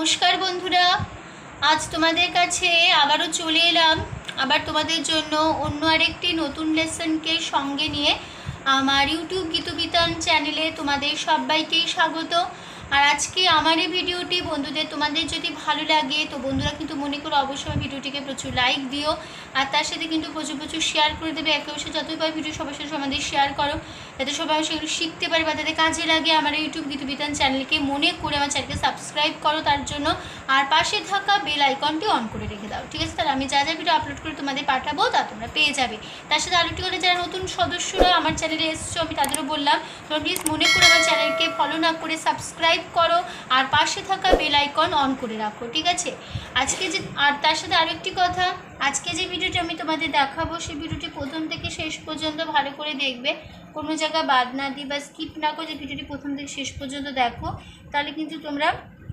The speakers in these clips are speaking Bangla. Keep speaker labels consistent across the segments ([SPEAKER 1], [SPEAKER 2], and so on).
[SPEAKER 1] নমস্কার বন্ধুরা। আজ তোমাদের কাছে আবারও চলে এলাম। আবার তোমাদের জন্য অন্য আরেকটি নতুন লেসনকে সঙ্গে নিয়ে আমার ইউটিউব গীতবিতান চ্যানেলে তোমাদের সবাইকেই স্বাগত। আর আজকে আমার এই ভিডিওটি বন্ধুদের তোমাদের যদি ভালো লাগে, তো বন্ধুরা কিন্তু মনে করো অবশ্যই ভিডিওটিকে প্রচুর লাইক দিও। আর তার সাথে কিন্তু প্রচুর প্রচুর শেয়ার করে দেবে। একে অবশ্যই যতই ভিডিও সবার সাথে আমাদের শেয়ার করো। যাতে সবাই সেগুলো শিখতে পারে বা তাদের কাজে লাগে আমার ইউটিউব গীতবিতান চ্যানেলকে মনে করে আমার চ্যানেলকে সাবস্ক্রাইব করো তার জন্য। আর পাশে থাকা বেল আইকনটি অন করে রেখে দাও, ঠিক আছে? তাহলে আমি যা যা ভিডিও আপলোড করে তোমাদের পাঠাবো তা তোমরা পেয়ে যাবে। তার সাথে আরেকটি করে যারা নতুন সদস্যরা আমার চ্যানেলে এসছো, আমি তাদেরও বললাম, তোমরা প্লিজ মনে করে আমার চ্যানেলকে ফলো না করে সাবস্ক্রাইব করো। আর পাশে থাকা বেল আইকন অন করে রাখো, ঠিক আছে? আজকে যে, আর তার সাথে আরেকটি কথা আজকে যে ভিডিওটি আমি তোমাদের দেখাবো, সেই ভিডিওটি প্রথম থেকে শেষ পর্যন্ত ভালো করে দেখবে। কোনো জায়গা বাদ না দিই বা স্কিপ না করে যে ভিডিওটি প্রথম থেকে শেষ পর্যন্ত দেখো, তাহলে কিন্তু তোমরা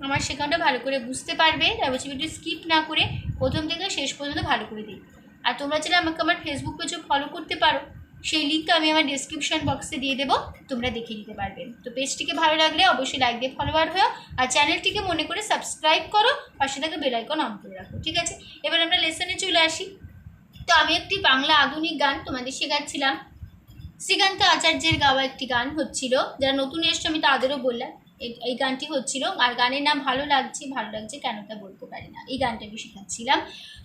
[SPEAKER 1] আমার সেখানটা ভালো করে বুঝতে পারবে। তাই বলছি ভিডিও স্কিপ না করে প্রথম থেকে শেষ পর্যন্ত ভালো করে দিই আর তোমরা চাইলে আমাকে আমার ফেসবুক পেজে ফলো করতে পারো। সেই লিঙ্কটা আমি আমার ডিসক্রিপশন বক্সে দিয়ে দেবো, তোমরা দেখে নিতে পারবে। তো পেজটিকে ভালো লাগলে অবশ্যই লাইক দিয়ে ফলোয়ার হও আর চ্যানেলটিকে মনে করে সাবস্ক্রাইব করো, পাশে থেকে বেলাইকন অন করে রাখো, ঠিক আছে? এবার আমরা লেসনে চলে আসি। তো আমি একটি বাংলা আধুনিক গান তোমাদের শেখাচ্ছিলাম। শ্রীকান্ত আচার্যের গাওয়া একটি গান হচ্ছিল, যারা নতুন এসছে আমি তাদেরও বললাম। এই- গানটি হচ্ছিল, আর গানের নাম ভালো লাগছে ভালো লাগছে কেন তা বলতে পারি না। এই গানটা আমি শেখাচ্ছিলাম।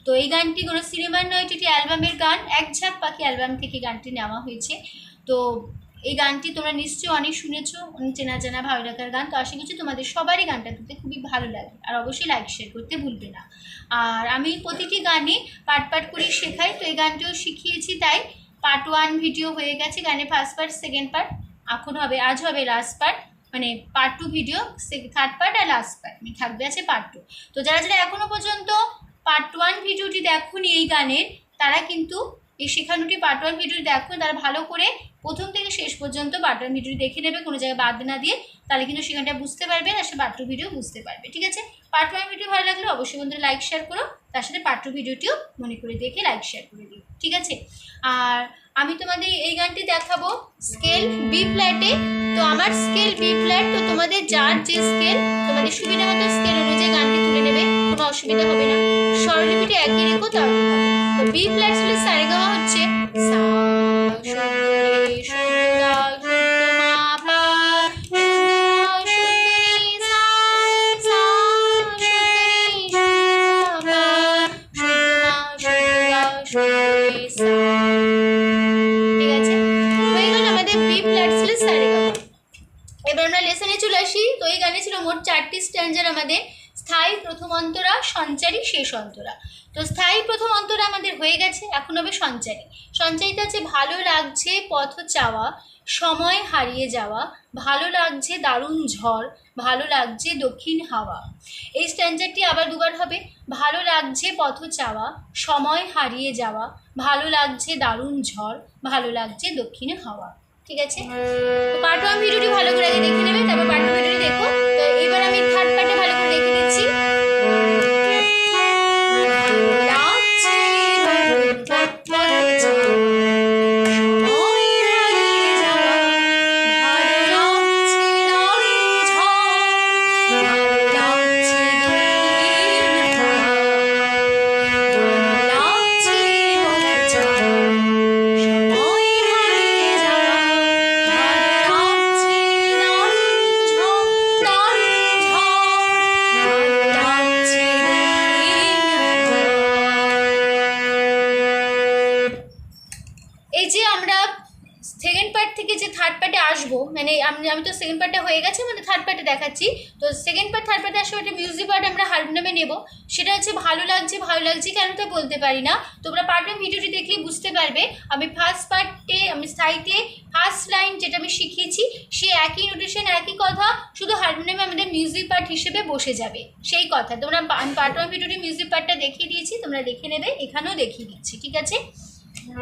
[SPEAKER 1] তো এই গানটি কোনো সিনেমার নয়, এটি অ্যালবামের গান। এক ঝাঁক পাখি অ্যালবাম থেকে গানটি নেওয়া হয়েছে। তো এই গানটি তোমরা নিশ্চয়ই অনেক শুনেছো, অনেক চেনা জানা, ভালো লাগার গান। তো আশা করছি তোমাদের সবারই গানটা তুলতে খুবই ভালো লাগে আর অবশ্যই লাইক শেয়ার করতে ভুলবে না। আর আমি প্রতিটি গানে পার্ট পার্ট করে শেখাই। তো এই গানটিও শিখিয়েছি, তাই পার্ট ওয়ান ভিডিও হয়ে গেছে। গানে ফার্স্ট পার্ট সেকেন্ড পার্ট এখন হবে, আজ হবে লাস্ট পার্ট মানে part two video third part আর লাস্ট পার্ট মানে থাকবে আছে পার্ট টু তো যারা যারা এখনও পর্যন্ত পার্ট ওয়ান ভিডিওটি দেখুন এই গানের, তারা কিন্তু এই শেখানোটি পার্ট ওয়ান ভিডিওটি দেখুন তারা ভালো করে প্রথম থেকে শেষ পর্যন্ত পার্ট ওয়ান ভিডিওটি দেখে নেবে, কোনো জায়গায় বাদ না দিয়ে, তাহলে কিন্তু সেখানটা বুঝতে পারবে আর সে পার্ট টু ভিডিও বুঝতে পারবে, ঠিক আছে? পার্ট ওয়ান ভিডিও ভালো লাগলে অবশ্যই বন্ধুরা লাইক শেয়ার করো, তার সাথে পার্ট টু ভিডিওটিও মনে করে দেখে লাইক শেয়ার করে দিও, ঠিক আছে? আর আমি তোমাদের এই গানটি দেখাবো স্কেল বি ফ্ল্যাটে তো আমার স্কেল বি ফ্ল্যাট তো তোমাদের যার যে স্কেল তোমাদের সুবিধা মতো স্কেল অনুযায়ী গানটি তুলে নেবে কোনো অসুবিধা হবে না স্বরলিপিটি একই রেখো তো বি ফ্ল্যাট স্কেলে সারেগামা হচ্ছে আসি তো এই গানে ছিল মোট চারটি স্ট্যান্ডার আমাদের। স্থায়ী প্রথম অন্তরা, সঞ্চারী, শেষ অন্তরা। তো স্থায়ী প্রথম অন্তরা আমাদের হয়ে গেছে, এখন হবে সঞ্চারী। সঞ্চারিতে আছে, ভালো লাগছে পথ চাওয়া, সময় হারিয়ে যাওয়া, ভালো লাগছে দারুণ ঝড়, ভালো লাগছে দক্ষিণ হাওয়া। এই স্ট্যান্ডারটি আবার দুবার হবে, ভালো লাগছে পথ চাওয়া, সময় হারিয়ে যাওয়া, ভালো লাগছে দারুণ ঝড়, ভালো লাগছে দক্ষিণ হাওয়া। ঠিক আছে? তো পার্ট ওয়ান ভিডিওটি ভালো করে আগে দেখে নেবে, তারপর পার্ট টু ভিডিওটি দেখো। তো এবার আমি থার্ড পার্টে ভালো করে দেখে দিচ্ছি এই যে আমরা সেকেন্ড পার্ট থেকে যে থার্ড পার্টে আসব মানে আমি আমি তো সেকেন্ড পার্টে হয়ে গেছে মানে থার্ড পার্টে দেখাচ্ছি। তো সেকেন্ড পার্ট থার্ড পার্টে আসব, একটা মিউজিক পার্ট আমরা হারমোনিয়ামে নেব। সেটা হচ্ছে ভালো লাগছে ভালো লাগছে কেন তো বলতে পারি না। তোমরা পার্ট ওয়ান ভিডিওটি দেখলে বুঝতে পারবে। আমি ফার্স্ট পার্টে আমি স্থায়ীতে ফার্স্ট লাইন যেটা আমি শিখিয়েছি, সে একই নোটেশন একই কথা, শুধু হারমোনিয়ামে আমাদের মিউজিক পার্ট হিসেবে বসে যাবে। সেই কথা। তোমরা, আমি পার্ট ওয়ান ভিডিওটি মিউজিক পার্টটা দেখিয়ে দিয়েছি, তোমরা দেখে নেবে, এখানেও দেখিয়ে দিচ্ছি, ঠিক আছে? ঠিক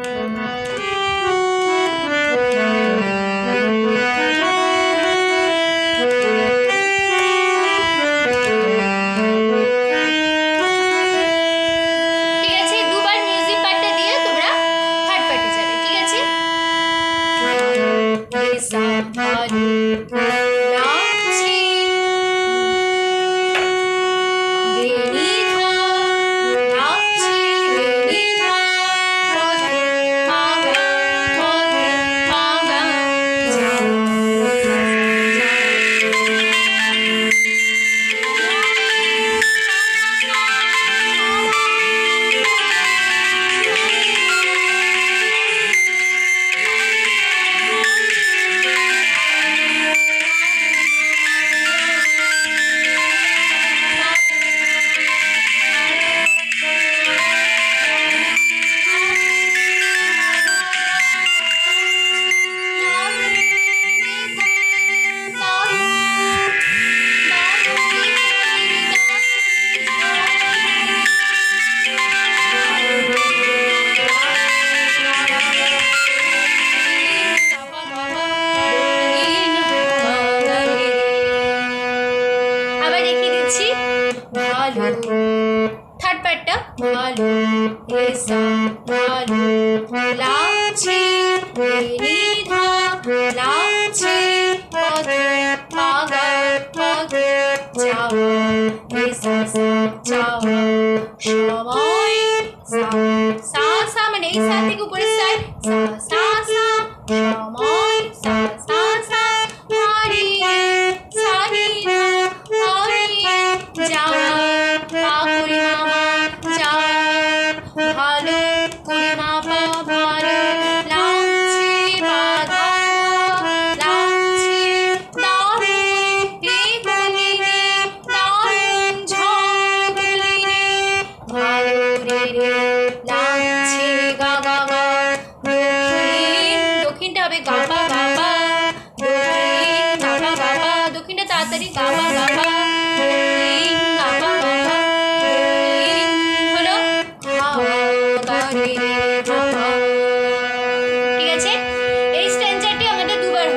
[SPEAKER 1] খোলাছে নিধা খোলাছে পথে পাগে পাগে যাও এসেস যাও সময় সা সা মানে এই সা থেকে উপরে সা সা সা সময় সা সা সা হারিয়ে সারিয়ে হারিয়ে যাও বাবা বাবা বাবা বাবা দক্ষিণটা তাড়াতাড়ি বাবা বাবা এই আমাদের দুবার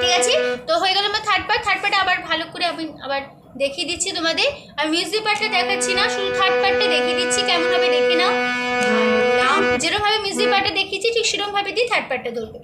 [SPEAKER 1] ঠিক আছে? তো হয়ে থার্ড পার্ট থার্ড আবার ভালো করে আমি আবার দেখিয়ে দিচ্ছি তোমাদের। আর মিউজিক পার্টটা দেখাচ্ছি না, শুধু থার্ড পার্টটা দেখিয়ে দিচ্ছি। সেরকম ভাবে দিয়ে থার্ড পার্টটা ধরবে।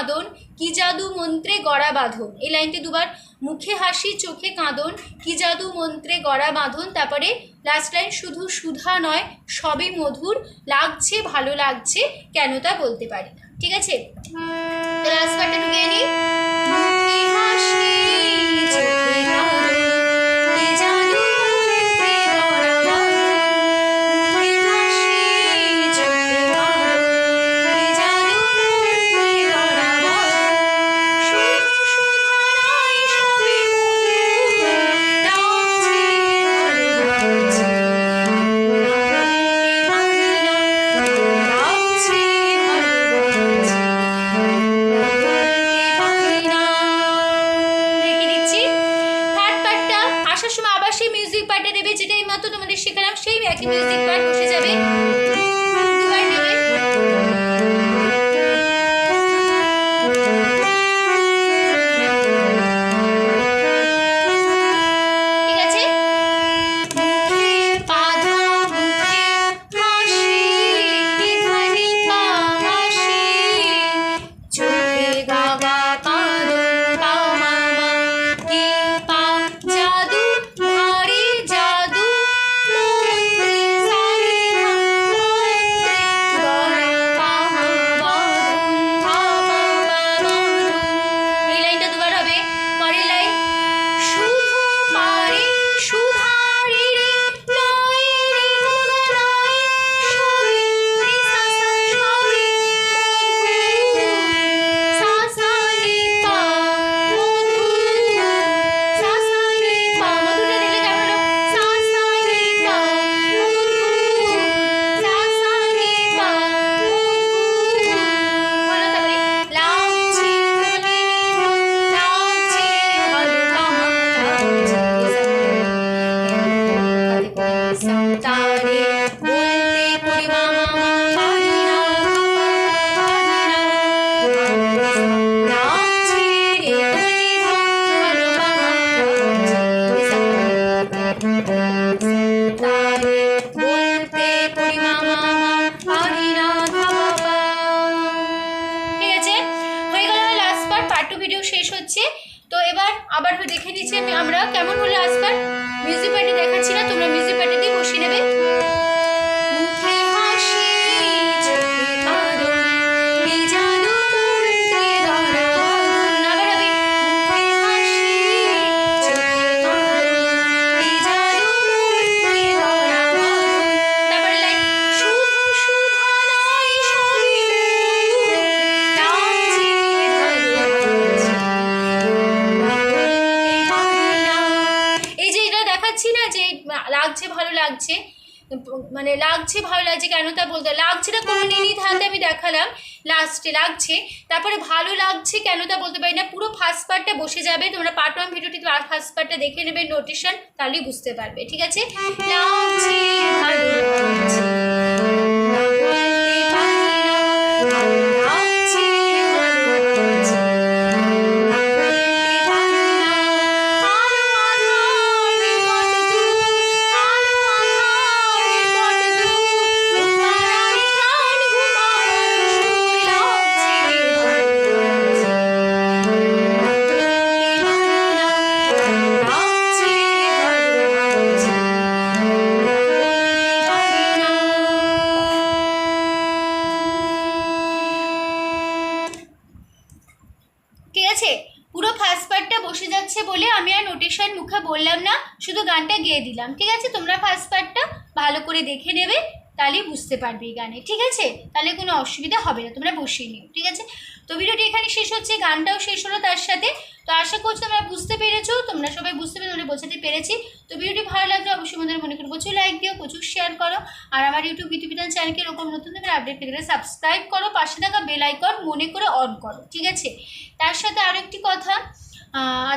[SPEAKER 1] বাঁধন কি জাদু মন্ত্রে গড়া বাঁধন। এই লাইনটি দুবার মুখে হাসি, চোখে কাঁদন, কি জাদু মন্ত্রে গড়া বাঁধন। তারপরে লাস্ট লাইন শুধু সুধা নয়, সবই মধুর, লাগছে, ভালো লাগছে, কেন তা বলতে পারি না। ঠিক আছে? লাস্ট পার্টটা ঢুকে নিই। দেখে নিচ্ছি আমরা। কেমন হলো আজকাল? মিউজিক পার্টি দেখাচ্ছি না তোমরা মিউজিক পার্টিতেই লাগছে, ভালো লাগছে। মানে লাগছে, ভালো লাগছে কেন তা বলতে লাগছে না কোনো নিনি ধাতে আমি দেখালাম লাস্টে লাগছে। তারপরে ভালো লাগছে কেন তা বলতে পারি না। পুরো ফার্স্ট পার্টটা বসে যাবে। তোমরা পার্ট ওয়ান ভিডিওটি ফার্স্ট পার্টটা দেখে নেবে নোটিশন তাহলেই বুঝতে পারবে। ঠিক আছে? লাগছে। দিলাম ঠিক আছে, তোমরা ফার্স্ট পার্টটা ভালো করে দেখে নেবে, তাহলেই বুঝতে পারবে এই গানে, ঠিক আছে? তাহলে কোনো অসুবিধা হবে না, তোমরা বসিয়ে নিও, ঠিক আছে? তো ভিডিওটি এখানে শেষ হচ্ছে, গানটাও শেষ হলো তার সাথে। তো আশা করছি তোমরা বুঝতে পেরেছ, তোমরা সবাই বুঝতে পেরে, তোমরা বোঝাতে পেরেছি। তো ভিডিওটি ভালো লাগলে অবশ্যই আমাদের মনে করে প্রচুর লাইক দিও, প্রচুর শেয়ার করো। আর আমার ইউটিউব বিধান চ্যানেলকে এরকম নতুন ধরনের আপডেট পেতে সাবস্ক্রাইব করো, পাশে থাকা বেল আইকন মনে করে অন করো, ঠিক আছে? তার সাথে আরও একটি কথা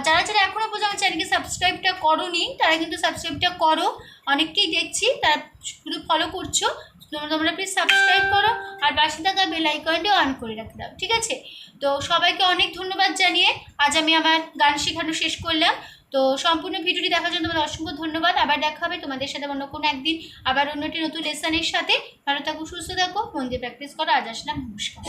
[SPEAKER 1] যারা যারা এখনও পর্যন্ত আমার চ্যানেলকে সাবস্ক্রাইবটা করোনি, তারা কিন্তু সাবস্ক্রাইবটা করো। অনেককেই দেখছি তারা শুধু ফলো করছ। তোমরা তোমরা প্লিজ সাবস্ক্রাইব করো আর পাশে থাকা বেল আইকনটি অন করে রাখে দাও, ঠিক আছে? তো সবাইকে অনেক ধন্যবাদ জানিয়ে আজ আমি আমার গান শেখানো শেষ করলাম। তো সম্পূর্ণ ভিডিওটি দেখার জন্য তোমাদের অসংখ্য ধন্যবাদ। আবার দেখা হবে তোমাদের সাথে অন্য কোনো একদিন আবার অন্য একটি নতুন লেসনের সাথে। ভালো থাকো, সুস্থ থাকো, মন দিয়ে প্র্যাকটিস করো। আজ আসলাম, নমস্কার।